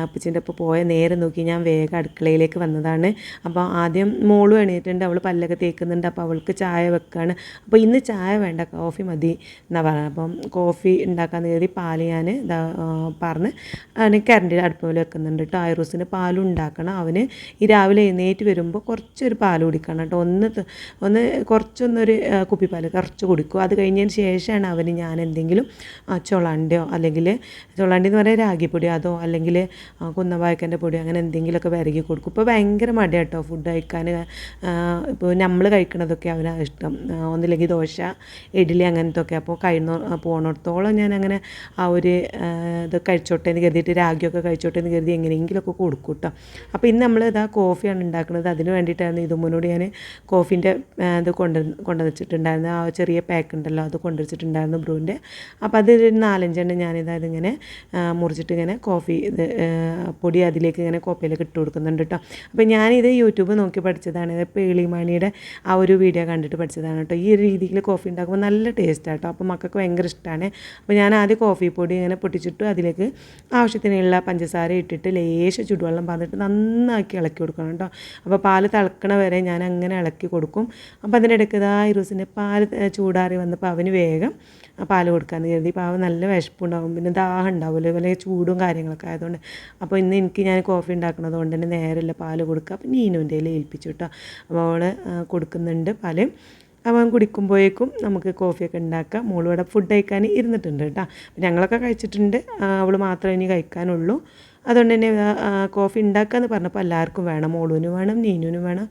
അപ്പച്ചിന്റെ ഒപ്പം പോയ നേരെ നോക്കി ഞാൻ വേഗം അടുക്കളയിലേക്ക് വന്നതാണ്. അപ്പോൾ ആദ്യം മോളും എണീറ്റുണ്ട് അവൾ പല്ലൊക്കെ തേക്കുന്നുണ്ട്. അപ്പോൾ അവൾക്ക് ചായ വെക്കുകയാണ് അപ്പോൾ ഇന്ന് ചായ വേണ്ട കോഫി മതി എന്നാ പറയുന്നത് അപ്പം കോഫി ഉണ്ടാക്കാൻ കരുതി പാൽ ഞാൻ ഇതാ ആ, പറഞ്ഞ് അവന് കറണ്ട് അടുപ്പിൽ വെക്കുന്നുണ്ട് കേട്ടോ ഐറൂസിന് പാലുണ്ടാക്കണം അവന് ഈ രാവിലെ എഴുന്നേറ്റ് വരുമ്പോൾ കുറച്ചൊരു പാൽ കുടിക്കണം കേട്ടോ ഒന്ന് ഒന്ന് കുറച്ചൊന്നൊരു കുപ്പി കുപ്പിപ്പാൽ കുറച്ച് കുടിക്കും. അത് കഴിഞ്ഞതിന് ശേഷമാണ് അവന് ഞാൻ എന്തെങ്കിലും ചൊളാണ്ടിയോ അല്ലെങ്കിൽ ചൊളാണ്ടി എന്ന് പറയുന്നത് രാഗിപ്പൊടി അതോ അല്ലെങ്കിൽ കുന്നവായക്കന്റെ പൊടി അങ്ങനെ എന്തെങ്കിലുമൊക്കെ വിരകി കൊടുക്കും. ഇപ്പോൾ ഭയങ്കര മടിയാണ് കേട്ടോ ഫുഡ് കഴിക്കാൻ ഇപ്പോൾ നമ്മൾ കഴിക്കണതൊക്കെ അവന് ഇഷ്ടം. ഒന്നില്ലെങ്കിൽ ദോശ ഇഡ്ഡലി അങ്ങനത്തെ ഒക്കെ അപ്പോൾ കഴിയുന്ന പോകണത്തോളം ഞാൻ അങ്ങനെ ആ ഒരു ആ, ഇത് കഴിച്ചോട്ടെ എന്ന് കരുതിയിട്ട് രാഗിയൊക്കെ കഴിച്ചോട്ടെ എന്ന് കരുതി എങ്ങനെയെങ്കിലുമൊക്കെ കൊടുക്കും കേട്ടോ അപ്പോൾ ഇന്ന് നമ്മൾ ഇതാ കോഫിയാണ് ഉണ്ടാക്കുന്നത്. അതിന് വേണ്ടിയിട്ടാണ് ഇത് മുന്നോട് ഞാൻ കോഫീന്റെ ഇത് കൊണ്ട് കൊണ്ടുവച്ചിട്ടുണ്ടായിരുന്നു ആ ചെറിയ പാക്ക് ഉണ്ടല്ലോ അത് കൊണ്ടുവച്ചിട്ടുണ്ടായിരുന്നു ബ്രൂവിന്റെ. അപ്പോൾ അത് നാലഞ്ചെണ്ണം ഞാനിതായത് ഇങ്ങനെ മുറിച്ചിട്ട് ഇങ്ങനെ കോഫി ഇത് പൊടി അതിലേക്ക് ഇങ്ങനെ കോപ്പയിലേക്ക് ഇട്ട് കൊടുക്കുന്നുണ്ട് കേട്ടോ അപ്പോൾ ഞാനിത് യൂട്യൂബ് നോക്കി പഠിച്ചതാണ്. ഇത് പേളിമാണിയുടെ ആ ഒരു വീഡിയോ കണ്ടിട്ട് പഠിച്ചതാണ് കേട്ടോ ഈ രീതിയിൽ കോഫി ഉണ്ടാക്കുമ്പോൾ നല്ല ടേസ്റ്റ് ആട്ടോ അപ്പോൾ മക്കൾക്ക് ഭയങ്കര ഇഷ്ടമാണ് അപ്പോൾ ഞാൻ ആദ്യം കോഫി പൊടി ഇങ്ങനെ പൊട്ടിച്ചിട്ട് അതിലേക്ക് ആവശ്യത്തിനുള്ള പഞ്ചസാര ഇട്ടിട്ട് ലേശം ചുടുവെള്ളം പാന്നിട്ട് നന്നാക്കി ഇളക്കി കൊടുക്കണം കേട്ടോ. അപ്പോൾ പാൽ തിളക്കണ വരെ ഞാൻ അങ്ങനെ ഇളക്കി കൊടുക്കും. അപ്പോൾ അതിന്റെ ഇടയ്ക്ക് ഇതാ ഇറൂസിന്റെ പാൽ ചൂടാറി വന്നപ്പോൾ അവന് വേഗം ആ പാൽ കൊടുക്കാമെന്ന് കരുതി. അപ്പോൾ അവൻ നല്ല വിശപ്പുണ്ടാവും പിന്നെ ദാഹം ഉണ്ടാവുമല്ലോ അല്ലെങ്കിൽ ചൂടും കാര്യങ്ങളൊക്കെ ആയതുകൊണ്ട്. അപ്പോൾ ഇന്ന് എനിക്ക് ഞാൻ കോഫി ഉണ്ടാക്കുന്നത് കൊണ്ട് തന്നെ നേരമില്ല പാൽ കൊടുക്കുക. അപ്പോൾ നീനുവിന്റെ ഏൽപ്പിച്ചു കേട്ടോ. അപ്പോൾ അവൾ കൊടുക്കുന്നുണ്ട് പാൽ. അവൻ കുടിക്കുമ്പോഴേക്കും നമുക്ക് കോഫിയൊക്കെ ഉണ്ടാക്കാം. മോൾ ഇവിടെ ഫുഡ് കഴിക്കാൻ ഇരുന്നിട്ടുണ്ട് കേട്ടോ. ഞങ്ങളൊക്കെ കഴിച്ചിട്ടുണ്ട്. അവൾ മാത്രമേ ഇനി കഴിക്കാനുള്ളൂ. അതുകൊണ്ട് തന്നെ കോഫി ഉണ്ടാക്കാമെന്ന് പറഞ്ഞപ്പോൾ എല്ലാവർക്കും വേണം. മോളൂനും വേണം നീനുവിനും വേണം.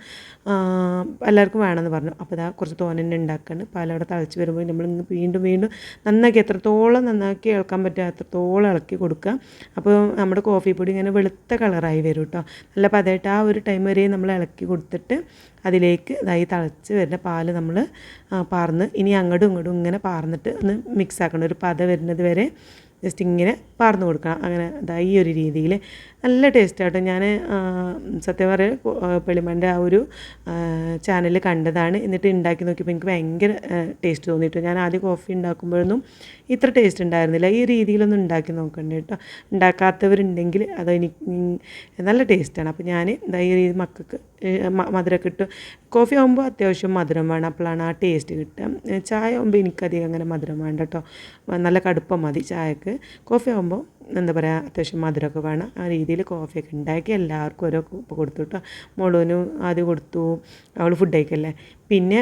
എല്ലാവർക്കും വേണമെന്ന് പറഞ്ഞു. അപ്പോൾ ഇതാ കുറച്ച് തോനെ തന്നെ പാൽ അവിടെ തളച്ച് വരുമ്പോൾ നമ്മൾ വീണ്ടും വീണ്ടും നന്നാക്കി എത്രത്തോളം നന്നാക്കി ഇളക്കാൻ പറ്റുക അത്രത്തോളം ഇളക്കി കൊടുക്കുക. അപ്പോൾ നമ്മുടെ കോഫി പൊടി ഇങ്ങനെ വെളുത്ത കളറായി വരും കേട്ടോ. നല്ല പതമായിട്ട് ആ ഒരു ടൈം വരെ നമ്മൾ ഇളക്കി കൊടുത്തിട്ട് അതിലേക്ക് ഇതായി തളച്ച് വരുന്ന പാൽ നമ്മൾ പാർന്ന് ഇനി അങ്ങോട്ടും ഇങ്ങോട്ടും ഇങ്ങനെ പാർന്നിട്ട് ഒന്ന് മിക്സ് ആക്കണം. ഒരു പത വരുന്നത് വരെ ജസ്റ്റ് ഇങ്ങനെ പാർന്ന് കൊടുക്കണം അങ്ങനെ അതാ ഈ ഒരു രീതിയിൽ നല്ല ടേസ്റ്റ് ആട്ടോ. ഞാൻ സത്യം പറയുക പെളിമന്റെ ആ ഒരു ചാനൽ കണ്ടതാണ്. എന്നിട്ട് ഉണ്ടാക്കി നോക്കിയപ്പോൾ എനിക്ക് ഭയങ്കര ടേസ്റ്റ് തോന്നിയിട്ടു ഞാൻ ആദ്യം കോഫി ഉണ്ടാക്കുമ്പോഴൊന്നും ഇത്ര ടേസ്റ്റ് ഉണ്ടായിരുന്നില്ല ഈ രീതിയിലൊന്നും ഉണ്ടാക്കി നോക്കണ്ട കേട്ടോ. ഉണ്ടാക്കാത്തവരുണ്ടെങ്കിൽ അത് എനിക്ക് നല്ല ടേസ്റ്റാണ് അപ്പോൾ ഞാൻ ഇതാ ഈ രീതി മക്കൾക്ക് മധുരം കിട്ടും കോഫി ആകുമ്പോൾ അത്യാവശ്യം മധുരം വേണം. അപ്പോഴാണ് ആ ടേസ്റ്റ് കിട്ടുക. ചായ ആകുമ്പോൾ എനിക്കധികം അങ്ങനെ മധുരം വേണ്ട കേട്ടോ. നല്ല കടുപ്പം മതി ചായക്ക്. കോഫി ആകുമ്പോൾ എന്താ പറയുക അത്യാവശ്യം മധുരമൊക്കെ വേണം. ആ രീതിയിൽ കോഫിയൊക്കെ ഉണ്ടാക്കി എല്ലാവർക്കും ഓരോ കൂപ്പ് കൊടുത്തു കേട്ടോ മോളൂനും ആദ്യം കൊടുത്തു അവൾ ഫുഡ് കഴിക്കല്ലേ. പിന്നെ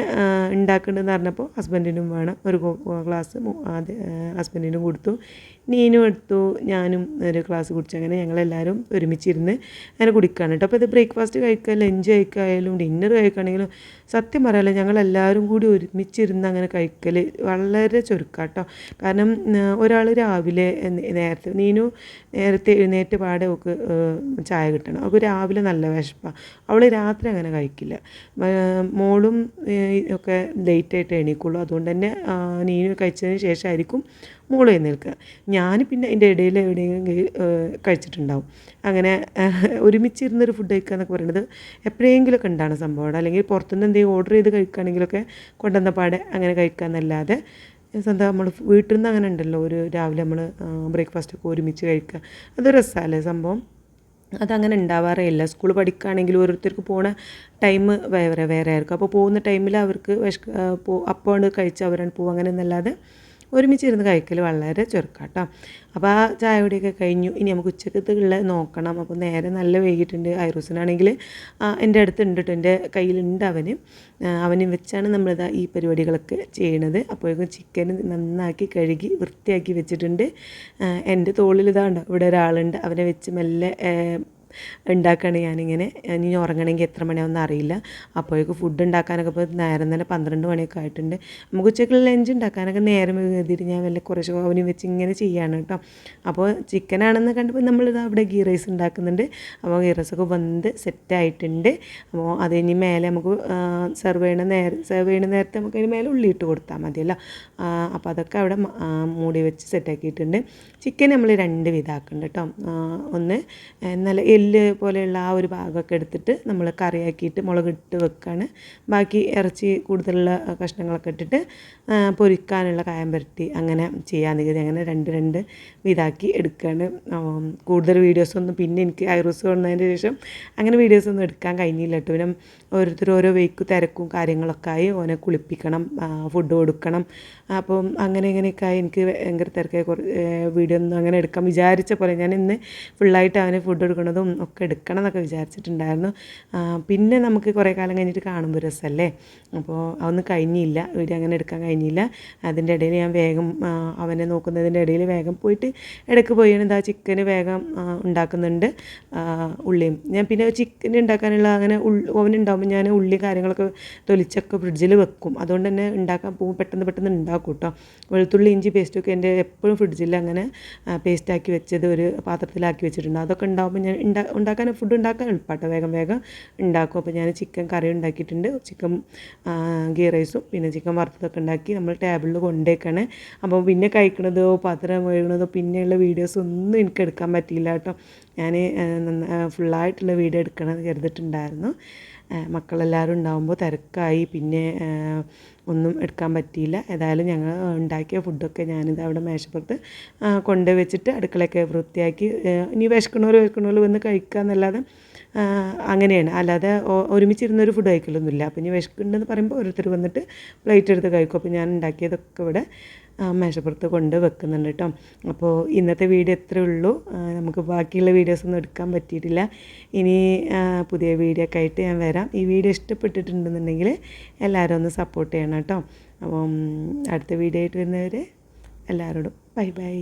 ഉണ്ടാക്കേണ്ടതെന്ന് പറഞ്ഞപ്പോൾ ഹസ്ബൻഡിനും വേണം. ഒരു ഗ്ലാസ് ആദ്യം ഹസ്ബൻഡിനും കൊടുത്തു. നീനും എടുത്തു ഞാനും ഒരു ഗ്ലാസ് കുടിച്ചു. അങ്ങനെ ഞങ്ങളെല്ലാവരും ഒരുമിച്ചിരുന്ന് അങ്ങനെ കുടിക്കുകയാണ് കേട്ടോ അപ്പോൾ ഇത് ബ്രേക്ക്ഫാസ്റ്റ് കഴിക്കുക ലഞ്ച് കഴിക്കായാലും ഡിന്നർ കഴിക്കുകയാണെങ്കിലും സത്യം പറയാമല്ലോ ഞങ്ങളെല്ലാവരും കൂടി ഒരുമിച്ചിരുന്ന് അങ്ങനെ കഴിക്കൽ വളരെ ചുരുക്കാട്ടോ കാരണം ഒരാൾ രാവിലെ നേ- നീനു നേരത്തെ എഴുന്നേറ്റ് പാടെ ഒക്കെ ചായ കിട്ടണം. അവൾക്ക് രാവിലെ നല്ല വിശപ്പാണ് അവൾ രാത്രി അങ്ങനെ കഴിക്കില്ല. മോളും ഒക്കെ ലേറ്റായിട്ട് എണീക്കുള്ളൂ. അതുകൊണ്ട് തന്നെ നീനു കഴിച്ചതിന് ശേഷമായിരിക്കും മോൾ എഴുന്നേൽക്കുക ഞാൻ പിന്നെ അതിന്റെ ഇടയിൽ എവിടെയെങ്കിലും കഴിച്ചിട്ടുണ്ടാവും. അങ്ങനെ ഒരുമിച്ചിരുന്നൊരു ഫുഡ് കഴിക്കുക എന്നൊക്കെ പറയുന്നത് എപ്പോഴെങ്കിലുമൊക്കെ ഉണ്ടാണ് സംഭവമാണ്. അല്ലെങ്കിൽ പുറത്തുനിന്ന് എന്തെങ്കിലും ഓർഡർ ചെയ്ത് കഴിക്കുകയാണെങ്കിലൊക്കെ കൊണ്ടുവന്ന പാടെ അങ്ങനെ കഴിക്കുക എന്നല്ലാതെ സ്വന്തം നമ്മൾ വീട്ടിൽ നിന്ന് അങ്ങനെ ഉണ്ടല്ലോ. ഒരു രാവിലെ നമ്മൾ ബ്രേക്ക്ഫാസ്റ്റ് ഒക്കെ ഒരുമിച്ച് കഴിക്കുക അത് രസമല്ലേ സംഭവം? അതങ്ങനെ ഉണ്ടാവാറേ ഇല്ല സ്കൂൾ പഠിക്കുകയാണെങ്കിൽ ഓരോരുത്തർക്ക് പോണ ടൈം വേറെ വേറെ ആയിരിക്കും. അപ്പോൾ പോകുന്ന ടൈമിൽ അവർക്ക് പോ അപ്പോൾ കഴിച്ച് അവരാണ് പോകും അങ്ങനെ എന്നല്ലാതെ ഒരുമിച്ചിരുന്ന് കഴിക്കൽ വളരെ ചുരുക്കാട്ടോ അപ്പോൾ ആ ചായ കുടിയൊക്കെ കഴിഞ്ഞു. ഇനി നമുക്ക് ഉച്ചക്കത്തുള്ള നോക്കണം. അപ്പോൾ നേരെ നല്ല വൈകിട്ടുണ്ട്. ഐറൂസിനാണെങ്കിൽ എന്റെ അടുത്തുണ്ട് കേട്ടോ എന്റെ കയ്യിലുണ്ട് അവന്. അവനും വെച്ചാണ് നമ്മളിതാ ഈ പരിപാടികളൊക്കെ ചെയ്യണത്. അപ്പോഴേക്കും ചിക്കൻ നന്നാക്കി കഴുകി വൃത്തിയാക്കി വെച്ചിട്ടുണ്ട്. എന്റെ തോളിൽ ഇതാണ്ട് ഇവിടെ ഒരാളുണ്ട്. അവനെ വെച്ച് മെല്ലെ ഉണ്ടാക്കുകയാണ് ഞാനിങ്ങനെ. ഇനി ഉറങ്ങണമെങ്കിൽ എത്ര മണിയാവുമെന്ന് അറിയില്ല. അപ്പോഴേക്കും ഫുഡ് ഉണ്ടാക്കാനൊക്കെ ഇപ്പോൾ നേരം തന്നെ പന്ത്രണ്ട് മണിയൊക്കെ ആയിട്ടുണ്ട്. നമുക്ക് ഉച്ചക്കുള്ള ലഞ്ച് ഉണ്ടാക്കാനൊക്കെ നേരം എഴുതിയിട്ട് ഞാൻ വല്ല കുറച്ച് ഓവനും വെച്ച് ഇങ്ങനെ ചെയ്യാണ് കേട്ടോ. അപ്പോൾ ചിക്കനാണെന്ന് കണ്ടപ്പോൾ നമ്മളിത് അവിടെ ഗീ റൈസ് ഉണ്ടാക്കുന്നുണ്ട്. അപ്പോൾ ഗീ റൈസൊക്കെ വന്ന് സെറ്റായിട്ടുണ്ട് അപ്പോൾ അത് ഇനി മേലെ നമുക്ക് സെർവ് ചെയ്യണ നേരം സെർവ് ചെയ്യണ നേരത്തെ നമുക്ക് അതിന് മേലെ ഉള്ളി ഇട്ട് കൊടുത്താൽ മതിയല്ലോ. അപ്പോൾ അതൊക്കെ അവിടെ മൂടി വെച്ച് സെറ്റാക്കിയിട്ടുണ്ട് ചിക്കൻ നമ്മൾ രണ്ട് വിധാക്കുണ്ട് കേട്ടോ. ഒന്ന് നല്ല എല്ല് പോലെയുള്ള ആ ഒരു ഭാഗമൊക്കെ എടുത്തിട്ട് നമ്മൾ കറിയാക്കിയിട്ട് മുളകിട്ട് വെക്കുകയാണ് ബാക്കി ഇറച്ചി കൂടുതലുള്ള കഷ്ണങ്ങളൊക്കെ ഇട്ടിട്ട് പൊരിക്കാനുള്ള കായം പുരട്ടി അങ്ങനെ ചെയ്യാൻ നികുതി. അങ്ങനെ രണ്ട് രണ്ട് വിധാക്കി എടുക്കുകയാണ് കൂടുതൽ വീഡിയോസൊന്നും പിന്നെ എനിക്ക് ഐറൂസ് വന്നതിന് ശേഷം അങ്ങനെ വീഡിയോസൊന്നും എടുക്കാൻ കഴിഞ്ഞില്ല കേട്ടോ. പിന്നെ ഓരോരുത്തർ ഓരോ വെയ്ക്ക് തിരക്കും കാര്യങ്ങളൊക്കെ ആയി ഓനെ കുളിപ്പിക്കണം ഫുഡ് കൊടുക്കണം. അപ്പം അങ്ങനെ ഇങ്ങനെയൊക്കെ ആയി എനിക്ക് ഭയങ്കര തിരക്കായി കുറേ വീഡിയോ ഒന്നും അങ്ങനെ എടുക്കാൻ വിചാരിച്ച പോലെ ഞാൻ ഇന്ന് ഫുള്ളായിട്ട് അവന് ഫുഡ് കൊടുക്കുന്നതും ഒക്കെ എടുക്കണം എന്നൊക്കെ വിചാരിച്ചിട്ടുണ്ടായിരുന്നു പിന്നെ നമുക്ക് കുറേ കാലം കഴിഞ്ഞിട്ട് കാണുമ്പോൾ രസമല്ലേ? അപ്പോൾ അതൊന്നും കഴിഞ്ഞില്ല. വീഡിയോ അങ്ങനെ എടുക്കാൻ കഴിഞ്ഞില്ല. അതിന്റെ ഇടയിൽ ഞാൻ വേഗം അവനെ നോക്കുന്നതിന്റെ ഇടയിൽ വേഗം പോയിട്ട് ഇടയ്ക്ക് പോയി എന്താ ചിക്കന് വേഗം ഉണ്ടാക്കുന്നുണ്ട്. ഉള്ളിയും. ഞാൻ പിന്നെ ചിക്കൻ ഉണ്ടാക്കാനുള്ള അങ്ങനെ ഓവനുണ്ടാകുമ്പോൾ ഞാൻ ഉള്ളി കാര്യങ്ങളൊക്കെ തൊലിച്ചൊക്കെ ഫ്രിഡ്ജിൽ വെക്കും. അതുകൊണ്ട് തന്നെ ഉണ്ടാക്കാൻ പോകും പെട്ടെന്ന് പെട്ടെന്ന് ഉണ്ടാക്കും കേട്ടോ. വെളുത്തുള്ളി ഇഞ്ചി പേസ്റ്റൊക്കെ എന്റെ എപ്പോഴും ഫ്രിഡ്ജിൽ അങ്ങനെ പേസ്റ്റാക്കി വെച്ചത് ഒരു പാത്രത്തിലാക്കി വെച്ചിട്ടുണ്ട്. അതൊക്കെ ഉണ്ടാകുമ്പോൾ ഞാൻ ഉണ്ടാ ഉണ്ടാക്കാൻ ഫുഡ് ഉണ്ടാക്കാൻ എളുപ്പമാട്ടോ വേഗം വേഗം ഉണ്ടാക്കും അപ്പോൾ ഞാൻ ചിക്കൻ കറി ഉണ്ടാക്കിയിട്ടുണ്ട്. ചിക്കൻ ഗീ റൈസും പിന്നെ ചിക്കൻ വറുത്തതൊക്കെ ഉണ്ടാക്കി നമ്മൾ ടേബിളിൽ കൊണ്ടേക്കാണ്. അപ്പോൾ പിന്നെ കഴിക്കണതോ പാത്രം കഴുകണതോ പിന്നെയുള്ള വീഡിയോസ് ഒന്നും എനിക്ക് എടുക്കാൻ പറ്റിയില്ല കേട്ടോ. ഞാൻ ഫുള്ളായിട്ടുള്ള വീഡിയോ എടുക്കണമെന്ന് കരുതിയിട്ടുണ്ടായിരുന്നു. ആ, മക്കളെല്ലാവരും ഉണ്ടാകുമ്പോൾ തിരക്കായി പിന്നെ ഒന്നും എടുക്കാൻ പറ്റിയില്ല. ഏതായാലും ഞങ്ങൾ ഉണ്ടാക്കിയ ഫുഡൊക്കെ ഞാനിത് അവിടെ മേശപ്പുറത്ത് കൊണ്ടുവച്ചിട്ട് കൊണ്ട് വെച്ചിട്ട് അടുക്കളയൊക്കെ വൃത്തിയാക്കി ഇനി വിശക്കണോര് വിശക്കണോര് വന്ന് കഴിക്കുക എന്നല്ലാതെ അങ്ങനെയാണ്. അല്ലാതെ ഒരുമിച്ചിരുന്നൊരു ഫുഡ് കഴിക്കലൊന്നുമില്ല. അപ്പം ഇനി വിശക്കുന്നുണ്ടെന്ന് പറയുമ്പോൾ ഓരോരുത്തർ വന്നിട്ട് പ്ലേറ്റ് എടുത്ത് കഴിക്കും. അപ്പോൾ ഞാൻ ഉണ്ടാക്കിയതൊക്കെ ഇവിടെ മേശപ്പുറത്ത് കൊണ്ട് വെക്കുന്നുണ്ട് കേട്ടോ. അപ്പോൾ ഇന്നത്തെ വീഡിയോ എത്രയേ ഉള്ളൂ. നമുക്ക് ബാക്കിയുള്ള വീഡിയോസൊന്നും എടുക്കാൻ പറ്റിയിട്ടില്ല. ഇനി പുതിയ വീഡിയോ ഒക്കെ ആയിട്ട് ഞാൻ വരാം. ഈ വീഡിയോ ഇഷ്ടപ്പെട്ടിട്ടുണ്ടെന്നുണ്ടെങ്കിൽ എല്ലാവരും ഒന്ന് സപ്പോർട്ട് ചെയ്യണം കേട്ടോ. അപ്പം അടുത്ത വീഡിയോ ആയിട്ട് വരുന്നവർ എല്ലാവരോടും ബൈ ബൈ